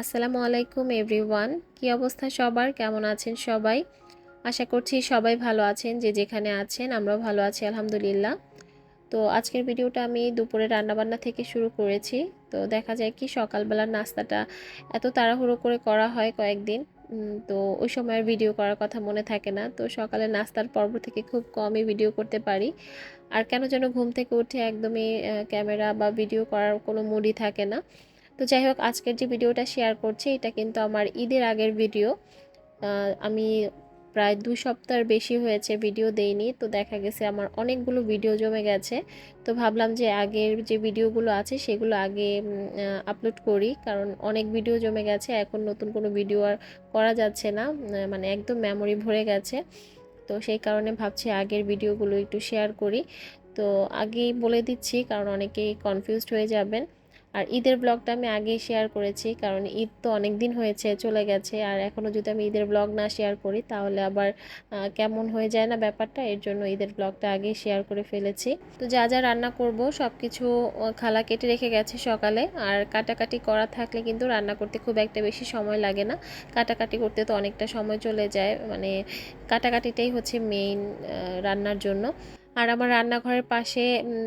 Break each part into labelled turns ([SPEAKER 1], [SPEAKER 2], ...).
[SPEAKER 1] আসসালামু আলাইকুম এভরিওয়ান। কি অবস্থা সবার? কেমন আছেন সবাই? আশা করছি সবাই ভালো আছেন, যে যেখানে আছেন, আমরাও ভালো আছি, আলহামদুলিল্লাহ। তো আজকের ভিডিওটা আমি দুপুরে রান্নাবান্না থেকে শুরু করেছি। তো দেখা যায় কি, সকালবেলার নাস্তাটা এত তাড়াহুড়ো করে করা হয় কয়েকদিন। তো ওই সময় ভিডিও করার কথা মনে থাকে না। তো সকালে নাস্তার পর্ব থেকে খুব কমই ভিডিও করতে পারি। আর কেন যেন ঘুম থেকে উঠে একদমই ক্যামেরা বা ভিডিও করার কোনো মুডই থাকে না। তো যাই হোক, আজকের যে ভিডিওটা শেয়ার করছি, এটা কিন্তু আমার ঈদের আগের ভিডিও। আমি প্রায় দুই সপ্তাহের বেশি হয়েছে ভিডিও দেইনি, তো দেখা গেছে আমার অনেকগুলো ভিডিও জমে গেছে। তো ভাবলাম যে আগের যে ভিডিওগুলো আছে, সেগুলো আগে আপলোড করি, কারণ অনেক ভিডিও জমে গেছে, এখন নতুন কোনো ভিডিও আর করা যাচ্ছে না মানে একদম মেমোরি ভরে গেছে। তো সেই কারণে ভাবছি আগের ভিডিওগুলো একটু শেয়ার করি। তো আগেই বলে দিচ্ছি, কারণ অনেকেই কনফিউজড হয়ে যাবেন। আর ঈদের ব্লগটা আমি আগেই শেয়ার করেছি, কারণ ঈদ তো অনেক দিন হয়েছে, চলে গেছে। আর এখনও যদি আমি ঈদের ব্লগ না শেয়ার করি, তাহলে আবার কেমন হয়ে যায় না ব্যাপারটা, এর জন্য ঈদের ব্লগটা আগেই শেয়ার করে ফেলেছি। তো যা যা রান্না করব সব কিছু খালা কেটে রেখে গেছে সকালে। আর কাটাকাটি করা থাকলে কিন্তু রান্না করতে খুব একটা বেশি সময় লাগে না। কাটাকাটি করতে তো অনেকটা সময় চলে যায় মানে কাটাকাটিটাই হচ্ছে মেইন রান্নার জন্য। আর আমার রান্নাঘরের পাশে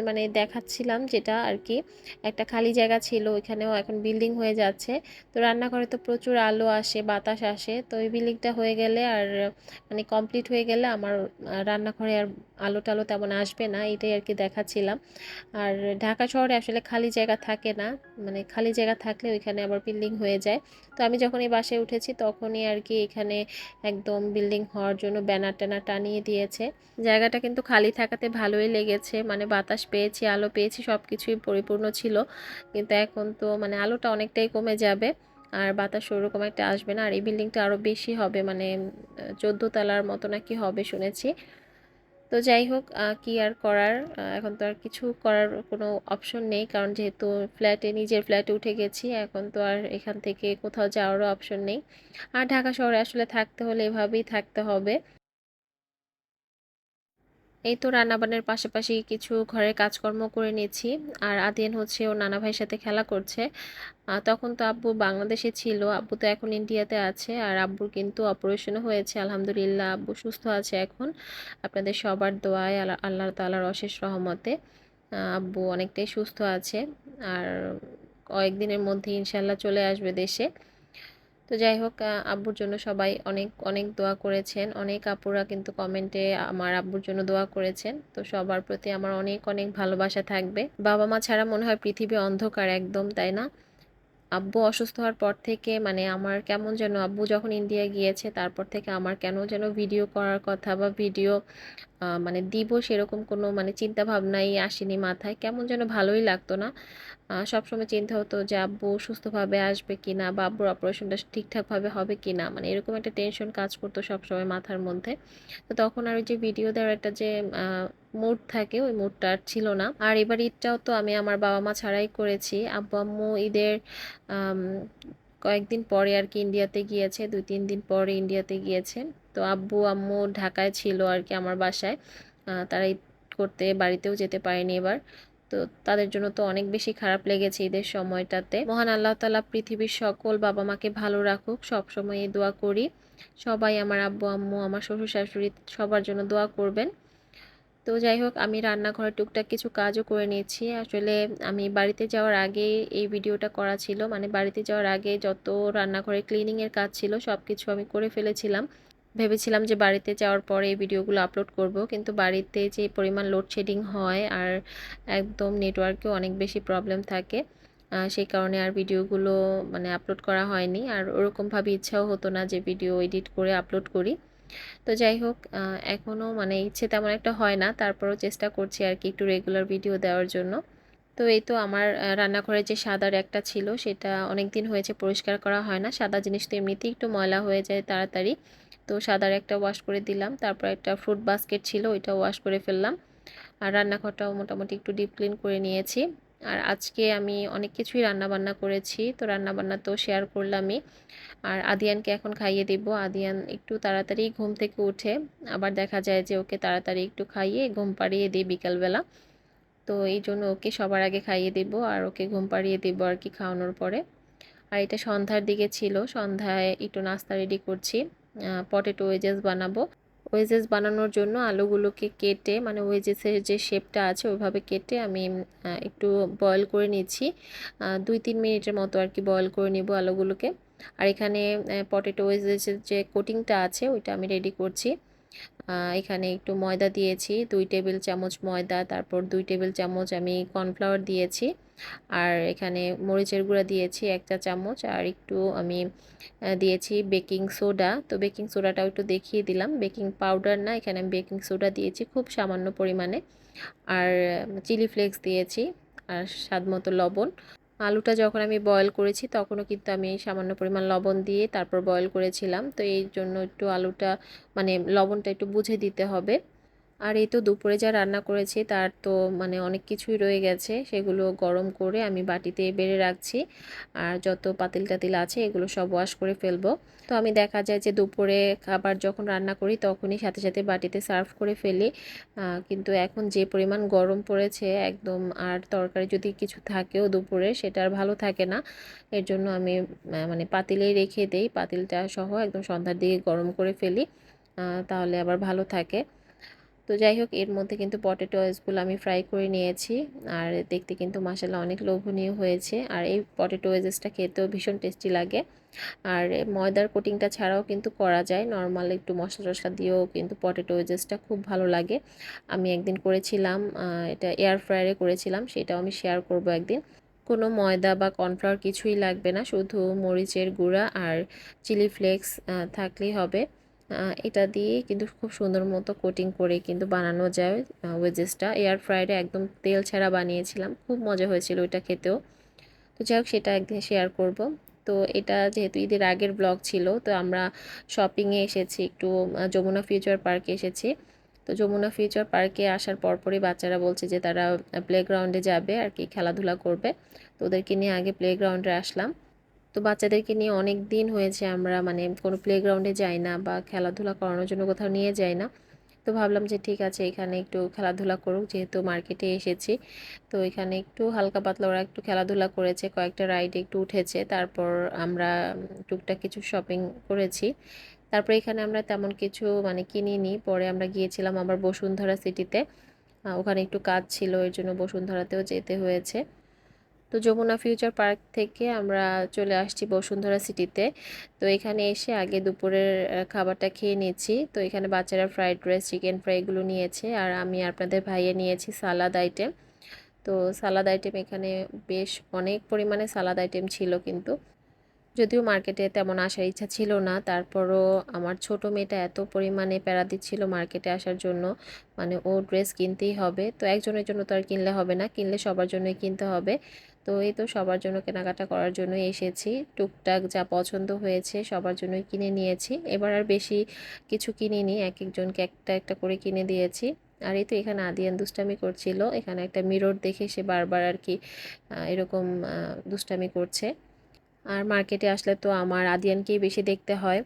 [SPEAKER 1] মানে দেখাচ্ছিলাম যেটা আর কি, একটা খালি জায়গা ছিল, ওইখানেও এখন বিল্ডিং হয়ে যাচ্ছে। তো রান্নাঘরে তো প্রচুর আলো আসে, বাতাস আসে, তো ওই বিল্ডিংটা হয়ে গেলে আর মানে কমপ্লিট হয়ে গেলে আমার রান্নাঘরে আর আলো টালো তেমন আসবে না, এটাই আর কি দেখাচ্ছিলাম। আর ঢাকা শহরে আসলে খালি জায়গা থাকে না মানে খালি জায়গা থাকলে ওইখানে আবার বিল্ডিং হয়ে যায়। তো আমি যখন এই বাসায় উঠেছি, তখনই আর কি এখানে একদম বিল্ডিং হওয়ার জন্য ব্যানার ট্যানার টানিয়ে দিয়েছে। জায়গাটা কিন্তু খালি থাকাতে ভালোই লেগেছে। মানে বাতাস পেয়েছি, আলো পেয়েছি সব কিছুই পরিপূর্ণ ছিল। কিন্তু এখন তো মানে আলোটা অনেকটাই কমে যাবে আর বাতাস ওরকম একটা আসবে না। আর এই বিল্ডিংটা আরও বেশি হবে মানে চোদ্দ তলার মতো নাকি হবে শুনেছি। তো যাই হোক কি আর করার? এখন তো আর কিছু করার কোনো অপশন নেই। কারণ যেহেতু ফ্ল্যাটে নিজের ফ্ল্যাটে উঠে গেছি, এখন তো আর এখান থেকে কোথাও যাওয়ারও অপশন নেই। আর ঢাকা শহরে আসলে থাকতে হলে এভাবেই থাকতে হবে। এই তো রান্নাবান্নার পাশাপাশি কিছু ঘরের কাজকর্ম করে নিয়েছি। আর আদিয়ান হচ্ছে ও নানা ভাইয়ের সাথে খেলা করছে। তখন তো আব্বু বাংলাদেশে ছিল, আব্বু তো এখন ইন্ডিয়াতে আছে। আর আব্বুর কিন্তু অপারেশনও হয়েছে, আলহামদুলিল্লাহ। আব্বু সুস্থ আছে এখন। আপনাদের সবার দোয়ায় আল্লাহ আল্লাহ তাআলার অশেষ রহমতে আব্বু অনেকটাই সুস্থ আছে। আর কয়েকদিনের মধ্যে ইনশাল্লাহ চলে আসবে দেশে। তো যাই হোক আব্বুর জন্য সবাই অনেক অনেক দোয়া করেছেন। অনেক আপুরা কিন্তু কমেন্টে আমার আব্বুর জন্য দোয়া করেছেন। তো সবার প্রতি আমার অনেক অনেক ভালোবাসা থাকবে। বাবা মা ছাড়া মনে হয় পৃথিবী অন্ধকার একদম, তাই না? আব্বু অসুস্থ হওয়ার পর থেকে মানে আমার কেমন যেন, আব্বু যখন ইন্ডিয়া গিয়েছে, তারপর থেকে আমার কেন যেন ভিডিও করার কথা বা ভিডিও মানে দিব সেরকম কোনো মানে চিন্তা ভাবনাই আসেনি মাথায়। কেমন যেন ভালোই লাগতো না। সবসময় চিন্তা হতো যে আব্বু সুস্থভাবে আসবে কি না বা আব্বুর অপারেশনটা ঠিকঠাকভাবে হবে কি না মানে এরকম একটা টেনশন কাজ করতো সবসময় মাথার মধ্যে। তো তখন আর ওই যে ভিডিও দেওয়ার একটা যে মুড থাকে, ওই মুডটা আর ছিল না। আর এবার ঈদটাও তো আমি আমার বাবা মা ছাড়াই করেছি। আব্বু আম্মু ঈদের কয়েকদিন পরে আর কি ইন্ডিয়াতে গিয়েছে, দুই, তিন দিন পরে ইন্ডিয়াতে গিয়েছে। তো আব্বু আম্মু ঢাকায় ছিল আর কি আমার বাসায়। তারা ঈদ করতে বাড়িতেও যেতে পারেনি এবার। তো তাদের জন্য তো অনেক বেশি খারাপ লেগেছে ঈদের সময়টাতে। মহান আল্লাহ তাআলা পৃথিবীর সকল বাবা মাকে ভালো রাখুক সব সময় এই দোয়া করি। সবাই আমার আব্বু, আম্মু, আমার শ্বশুর, শাশুড়ি, সবার জন্য দোয়া করবেন। তো যাই হোক, আমি রান্নাঘরে টুকটাক কিছু কাজও করে নিয়েছি। আসলে আমি বাড়িতে যাওয়ার আগে এই ভিডিওটা করা ছিল। মানে বাড়িতে যাওয়ার আগে যত রান্নাঘরে ক্লিনিংয়ের কাজ ছিল সব কিছু আমি করে ফেলেছিলাম। ভেবেছিলাম যে বাড়িতে যাওয়ার পরে এই ভিডিওগুলো আপলোড করব, কিন্তু বাড়িতে যে পরিমাণ লোডশেডিং হয় আর একদম নেটওয়ার্কেও অনেক বেশি প্রবলেম থাকে সেই কারণে আর ভিডিওগুলো মানে আপলোড করা হয়নি। আর ওরকমভাবে ইচ্ছাও হতো না যে ভিডিও এডিট করে আপলোড করি। তো যাই হোক এখনও মানে ইচ্ছে তেমন একটা হয় না। তারপরেও চেষ্টা করছি আর কি একটু রেগুলার ভিডিও দেওয়ার জন্য। তো এই তো আমার রান্নাঘরে যে সাদার একটা ছিল সেটা অনেক দিন হয়েছে, পরিষ্কার করা হয় না। সাদা জিনিস তো এমনিতেই একটু ময়লা হয়ে যায় তাড়াতাড়ি। তো সাদার একটা ওয়াশ করে দিলাম। তারপর একটা ফ্রুট বাস্কেট ছিল ওইটা ওয়াশ করে ফেললাম। আর রান্নাঘরটাও মোটামুটি একটু ডিপ ক্লিন করে নিয়েছি। আর আজকে আমি অনেক কিছুই রান্না বান্না করেছি, তো রান্না বান্না তো শেয়ার করলামই। আর আদিয়ানকে এখন খাইয়ে দিব। আদিয়ান একটু তাড়াতাড়ি ঘুম থেকে উঠে, আবার দেখা যায় যে ওকে তাড়াতাড়ি একটু খাইয়ে ঘুম পাড়িয়ে দিই বিকালবেলা। তো এই জন্য ওকে সবার আগে খাইয়ে দেব আর ওকে ঘুম পাড়িয়ে দেবো আর কি খাওয়ানোর পরে। আর এটা সন্ধ্যার দিকে ছিল, সন্ধ্যায় একটু নাস্তা রেডি করছি। পটেটো ওয়েজেস বানাবো। ওয়েজেস বানানোর জন্য আলুগুলোকে কেটে মানে ওয়েজেসের যে শেপটা আছে ওইভাবে কেটে আমি একটু বয়েল করে নিচ্ছি। দুই তিন মিনিটের মতো আর কি বয়েল করে নিব আলুগুলোকে। আর এখানে পটেটো ওয়েজেসের যে কোটিংটা আছে ওইটা আমি রেডি করছি। এখানে একটু ময়দা দিয়েছি, দুই টেবিল চামচ ময়দা, তারপর দুই টেবিল চামচ আমি কর্নফ্লাওয়ার দিয়েছি, আর এখানে মরিচের গুঁড়া দিয়েছি এক চা চামচ, আর একটু আমি দিয়েছি বেকিং সোডা, তো বেকিং সোডাটাও একটু দেখিয়ে দিলাম, বেকিং পাউডার না, এখানে আমি বেকিং সোডা দিয়েছি খুব সামান্য পরিমাণে, আর চিলি ফ্লেক্স দিয়েছি, আর স্বাদ মতো লবণ আলুটা যখন আমি বয়েল করেছি, তখনও কিন্তু আমি সামান্য পরিমাণ লবণ দিয়ে তারপর বয়েল করেছিলাম। তো এই জন্য একটু আলুটা মানে লবণটা একটু বুঝে দিতে হবে। আর এই তো দুপুরে যা রান্না করেছি তার তো মানে অনেক কিছুই রয়ে গেছে, সেগুলো গরম করে আমি বাটিতে বেড়ে রাখছি। আর যত পাতিল টাতিল আছে এগুলো সব ওয়াশ করে ফেলব। তো আমি দেখা যায় যে দুপুরে খাবার যখন রান্না করি তখনই সাথে সাথে বাটিতে সার্ভ করে ফেলি। কিন্তু এখন যে পরিমাণ গরম পড়েছে একদম, আর তরকারি যদি কিছু থাকেও দুপুরে সেটা আর ভালো থাকে না। এর জন্য আমি মানে পাতিলেই রেখে দেই। পাতিলটা সহ একদম সন্ধ্যার দিকে গরম করে ফেলি। তাহলে আবার ভালো থাকে। তো যাই হোক এর মধ্যে কিন্তু পটেটো ওয়েজগুলো আমি ফ্রাই করে নিয়েছি। আর দেখতে কিন্তু মাসাল্লাহ অনেক লোভনীয় হয়েছে। আর এই পটেটো ওয়েজেসটা খেতেও ভীষণ টেস্টি লাগে। আর ময়দার কোটিংটা ছাড়াও কিন্তু করা যায়। নর্মাল একটু মশলা টশলা দিয়েও কিন্তু পটেটো ওয়েজেসটা খুব ভালো লাগে। আমি একদিন করেছিলাম এটা এয়ার ফ্রায়ারে করেছিলাম, সেটাও আমি শেয়ার করব একদিন। কোনো ময়দা বা কর্নফ্লাওয়ার কিছুই লাগবে না, শুধু মরিচের গুঁড়া আর চিলি ফ্লেক্স থাকলেই হবে। এটা দিয়ে কিন্তু খুব সুন্দর মতো কোটিং করে কিন্তু বানানো যায় ওয়েজেসটা এয়ার ফ্রায়ারে একদম তেল ছাড়া বানিয়েছিলাম, খুব মজা হয়েছিল ওইটা খেতেও। তো যাই হোক, সেটা একদিন শেয়ার করব। তো এটা যেহেতু ঈদের আগের ব্লগ ছিল, তো আমরা শপিংয়ে এসেছি, একটু যমুনা ফিউচার পার্কে এসেছি। তো যমুনা ফিউচার পার্কে আসার পরপরই বাচ্চারা বলছে যে তারা প্লেগ্রাউন্ডে যাবে আর কি, খেলাধুলা করবে। তো ওদেরকে নিয়ে আগে প্লেগ্রাউন্ডে আসলাম। তো বাচ্চাদেরকে নিয়ে অনেক দিন হয়েছে আমরা মানে কোনো প্লেগ্রাউন্ডে যাই না বা খেলাধুলা করানোর জন্য কোথাও নিয়ে যাই না। তো ভাবলাম যে ঠিক আছে, এখানে একটু খেলাধুলা করুক যেহেতু মার্কেটে এসেছি। তো এখানে একটু হালকা পাতলা ওরা একটু খেলাধুলা করেছে, কয়েকটা রাইডে একটু উঠেছে, তারপর আমরা টুকটাক কিছু শপিং করেছি। তারপর এখানে আমরা তেমন কিছু মানে কিনিনি, পরে আমরা গিয়েছিলাম আবার বসুন্ধরা সিটিতে ওখানে একটু কাজ ছিল, এর জন্য বসুন্ধরাতেও যেতে হয়েছে। তো যমুনা ফিউচার পার্ক থেকে আমরা চলে আসছি বসুন্ধরা সিটিতে। তো এখানে এসে আগে দুপুরের খাবারটা খেয়ে নিয়েছি। তো এখানে বাচ্চারা ফ্রাইড রাইস, চিকেন ফ্রাই এগুলো নিয়েছে। আর আমি আপনাদের ভাইয়ে নিয়েছি সালাদ আইটেম। তো সালাদ আইটেম এখানে বেশ অনেক পরিমাণে সালাদ আইটেম ছিল কিন্তু। যদিও মার্কেটে তেমন আসার ইচ্ছা ছিল না। তারপরও আমার ছোট মেয়েটা এত পরিমাণে প্যারা দিচ্ছিল মার্কেটে আসার জন্য। মানে ও ড্রেস কিনতেই হবে। তো একজনের জন্য তো আর কিনলে হবে না। কিনলে সবার জন্যই কিনতে হবে। তো এই তো সবার জন্য কেনাকাটা করার জন্যই এসেছি। টুকটাক যা পছন্দ হয়েছে সবার জন্যই কিনে নিয়েছি। এবার আর বেশি কিছু কিনিনি, এক একজনকে একটা একটা করে কিনে দিয়েছি। আর এই তো এখানে আদিয়ান দুষ্টামি করছিল, এখানে একটা মিরর দেখে সে বারবার আর কি এরকম দুষ্টামি করছে। আর মার্কেটে আসলে তো আমার আদিয়ানকেই বেশি দেখতে হয়।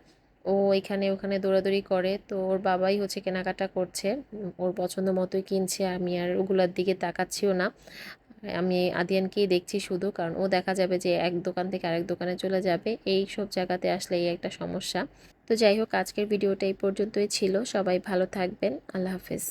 [SPEAKER 1] ও এখানে ওখানে দৌড়াদৌড়ি করে, তো ওর বাবাই হচ্ছে কেনাকাটা করছে। ওর পছন্দ মতোই কিনছে, আমি আর ওগুলোর দিকে তাকাচ্ছিও না। আমি আদিয়ানকেই দেখছি শুধু, কারণ ও দেখা যাবে যে এক দোকান থেকে আরেক দোকানে চলে যাবে। এই সব জায়গাতে আসলে এই একটা সমস্যা। তো যাই হোক, আজকের ভিডিওটা এই পর্যন্তই ছিল। সবাই ভালো থাকবেন। আল্লাহ হাফেজ।